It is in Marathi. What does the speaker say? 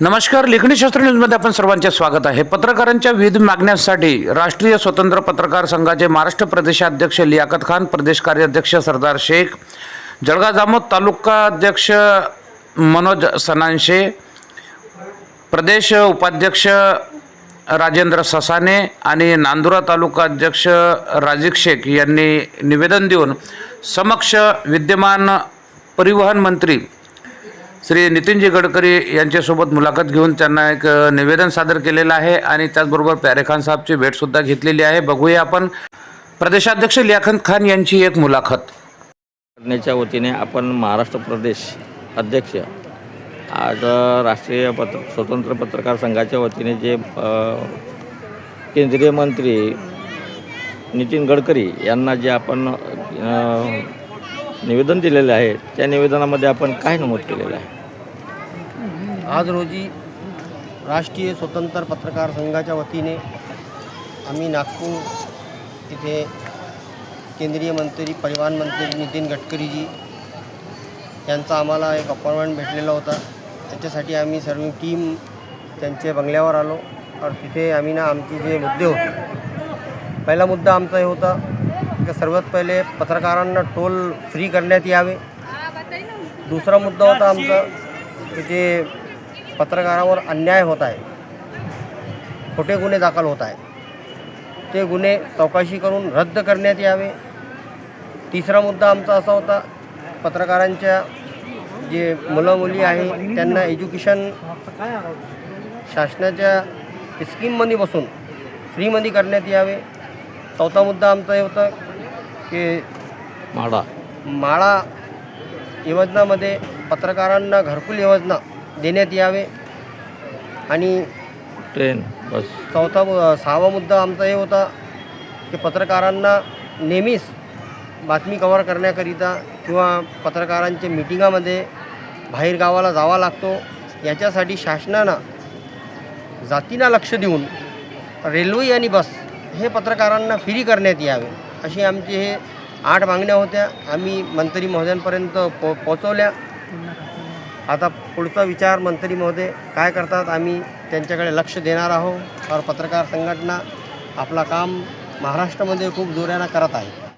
नमस्कार लेखणी शास्त्र न्यूजमध्ये आपण सर्वांचे स्वागत आहे. पत्रकारांच्या विविध मागण्यांसाठी राष्ट्रीय स्वतंत्र पत्रकार संघाचे महाराष्ट्र प्रदेशाध्यक्ष लियाकत खान प्रदेश कार्याध्यक्ष सरदार शेख जळगाव जामोद तालुका अध्यक्ष मनोज सनांशे प्रदेश उपाध्यक्ष राजेंद्र ससाने आणि नांदुरा तालुका अध्यक्ष राजीक शेख यांनी निवेदन देऊन समक्ष विद्यमान परिवहन मंत्री श्री नितीनजी गडकरी यांच्यासोबत मुलाखत घेऊन त्यांना एक निवेदन सादर केलेलं आहे आणि त्याचबरोबर प्यारेखान साहेबची भेटसुद्धा घेतलेली आहे. बघूया आपण. प्रदेशाध्यक्ष लियाखत खान यांची एक मुलाखत. संघटनेच्या वतीने आपण महाराष्ट्र प्रदेश अध्यक्ष आज राष्ट्रीय पत्र स्वतंत्र पत्रकार संघाच्या वतीने जे केंद्रीय मंत्री नितीन गडकरी यांना जे आपण निवेदन दिलेले आहे. त्या निवेदनामध्ये आपण काय नमूद केलेलं आहे? आज रोजी राष्ट्रीय स्वतंत्र पत्रकार संघाच्या वतीने आम्ही नागपूर इथे केंद्रीय मंत्री परिवहन मंत्री नितीन गडकरीजी यांचा आम्हाला एक अपॉइंटमेंट भेटलेला होता. त्याच्यासाठी आम्ही सर्व टीम त्यांच्या बंगल्यावर आलो. और तिथे आम्ही ना आमचे जे मुद्दे होते पहिला मुद्दा आमचा हे होता की सर्वात पहिले पत्रकारांना टोल फ्री करण्यात यावे दुसरा मुद्दा होता आमचा की जे पत्रकारावर अन्याय होत आहे खोटे गुन्हे दाखल होत आहेत ते गुन्हे चौकशी करून रद्द करण्यात यावे। तिसरा मुद्दा आमचा असा होता पत्रकारांच्या जे मुलं मुली आहे त्यांना एज्युकेशन शासनाच्या स्कीममध्ये बसून फ्रीमध्ये करण्यात यावे। चौथा मुद्दा आमचा हे होता की माडा. माळा योजनामध्ये पत्रकारांना घरकुल योजना देण्यात यावे आणि ट्रेन बस. चौथा मु- सहावा मुद्दा आमचा हे होता की पत्रकारांना नेहमीच बातमी कव्हर करण्याकरिता किंवा पत्रकारांच्या मिटिंगामध्ये बाहेर गावाला जावा लागतो. याच्यासाठी शासनानं जातींना लक्ष देऊन रेल्वे आणि बस हे पत्रकारांना फ्री करण्यात यावे. अशी आमचे हे आठ मागण्या होत्या. आम्ही मंत्री महोदयांपर्यंत पो पोचवल्या आता पुढचा विचार मंत्री महोदय काय करतात आम्ही त्यांच्याकडे लक्ष देणार आहोत. और पत्रकार संघटना आपला काम महाराष्ट्रामध्ये खूप जोऱ्यानं करत आहे.